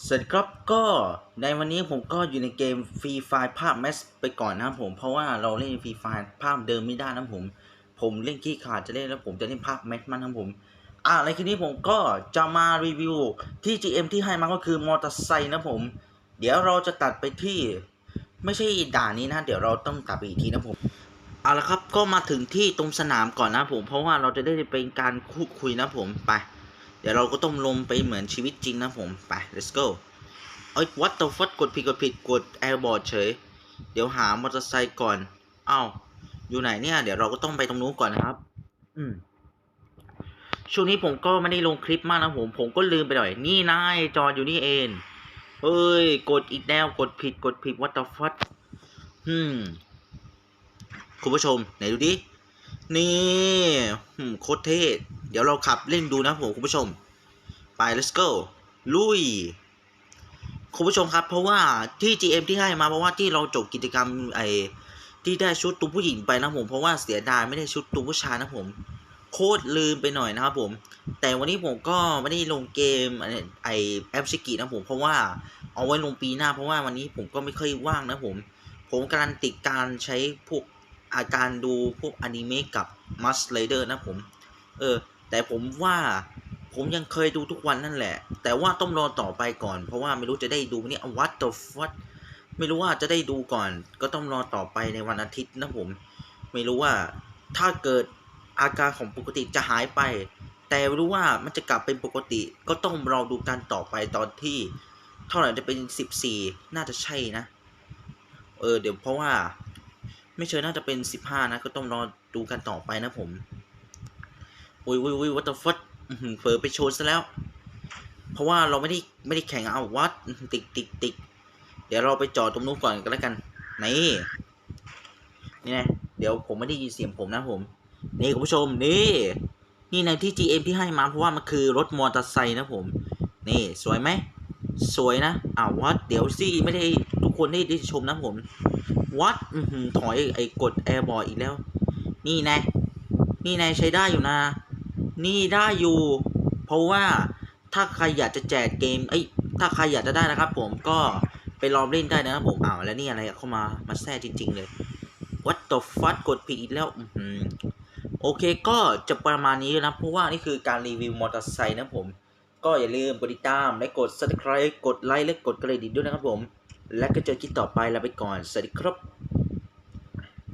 สวัสดีครับก็ในวันนี้ผมก็อยู่ในเกมฟรีไฟภาพแมสไปก่อนนะครับผม เพราะว่าเราเล่นฟรีไฟภาพเดิมไม่ได้นะผม ผมเล่นขี้ขาดจะเล่นแล้วผมจะเล่นภาพแมสมันนะครับผมอะในคลิปนี้ผมก็จะมารีวิวที่ GM ที่ให้มาก็คือมอเตอร์ไซค์นะผม เดี๋ยวเราจะตัดไปที่ ไม่ใช่ด่านนี้นะ เดี๋ยวเราต้องตัดไปอีกทีนะผมเอาละครับก็มาถึงที่ตรงสนามก่อนนะผม เพราะว่าเราจะได้เป็นการคุยนะผมไป เดี๋ยวเราก็ต้องลงไปเหมือนชีวิตจริงนะผม ไป let's go เอ้ย what the fuck กดผิดกดผิดกด airboard เฉย เดี๋ยวหามอเตอร์ไซค์ก่อน เอ้า อยู่ไหนเนี่ย เดี๋ยวเราก็ต้องไปตรงนู้นก่อนนะครับ อืมช่วงนี้ผมก็ไม่ได้ลงคลิปมากนะผม ผมก็ลืมไปหน่อย นี่นายจออยู่นี่เอง เฮ้ย กดอีกแล้วกดผิดกดผิด what the fuck อืมคุณผู้ชม ไหนดูดิ นี่โคตรเท่ เดี๋ยวเราขับเล่นดูนะผมคุณผู้ชม ไป let's go ลุย คุณผู้ชมครับ เพราะว่าที่ GM ที่ให้มาเพราะว่าที่เราจบกิจกรรมไอ้ที่ได้ชุดตัวผู้หญิงไปนะผมเพราะว่าเสียดายไม่ได้ชุดตัวผู้ชายนะผม โคตรลืมไปหน่อยนะครับผม แต่วันนี้ผมก็ไม่ได้ลงเกมไอ้ไอแอปชิกินะผมเพราะว่าเอาไว้ลงปีหน้า เพราะว่าวันนี้ผมก็ไม่ค่อยว่างนะผม ผมกำลังติดการใช้พวกอาการดูพวกอนิเมะกับมัสเลเดอร์นะผม เออ แต่ผมว่าผมยังเคยดูทุกวันนั่นแหละ แต่ว่าต้องรอต่อไปก่อน เพราะว่าไม่รู้จะได้ดูเนี่ย what the fuck ไม่รู้ว่าจะได้ดูก่อน ก็ต้องรอต่อไปในวันอาทิตย์นะผม ไม่รู้ว่าถ้าเกิดอาการของปกติจะหายไป แต่ไม่รู้ว่ามันจะกลับเป็นปกติ ก็ต้องรอดูกันต่อไปตอนที่ เท่าไหร่จะเป็นสิบสี่น่าจะใช่นะ เออเดี๋ยวเพราะว่า ไม่เชิญน่าจะเป็นสิบห้านะ ก็ต้องรอดูกันต่อไปนะผม อุ้ยอุ้ยอุ้ยวัตถุฟัดเผลอไปโชว์ซะแล้ว เพราะว่าเราไม่ได้ไม่ได้แข่งเอาวัดติกติกติกเดี๋ยวเราไปจอดตรงนู้นก่อนก็แล้วกันนี่นี่นะเดี๋ยวผมไม่ได้ยินเสียงผมนะผม นี่คุณผู้ชมนี่นี่ในที่ GM ที่ให้มาเพราะว่ามันคือรถมอเตอร์ไซค์นะผม นี่สวยไหมสวยนะอ้าววัดเดี๋ยวสิไม่ได้ทุกคนได้ได้ชมนะผม วัดถอยไอ้กดแอร์บอร์อีกแล้ว นี่ไงนี่ไงใช้ได้อยู่นะ นี่ได้อยู่ เพราะว่าถ้าใครอยากจะแจกเกมเอ้ถ้าใครอยากจะได้นะครับ ผมก็ไปลองเล่นได้นะครับผมอ้าวแล้วนี่อะไรเข้ามามาแทรกจริง ๆ เลย What the fuck กดผิดอีกแล้วโอเคก็จะประมาณนี้นะเพราะว่านี่คือการรีวิวมอเตอร์ไซค์นะผม ก็อย่าลืมกดติดตามและกด subscribe กดไลค์และกดกระดิ่งด้วยนะครับผม และก็เจอคลิปต่อไปแล้วไปก่อน สวัสดีครับ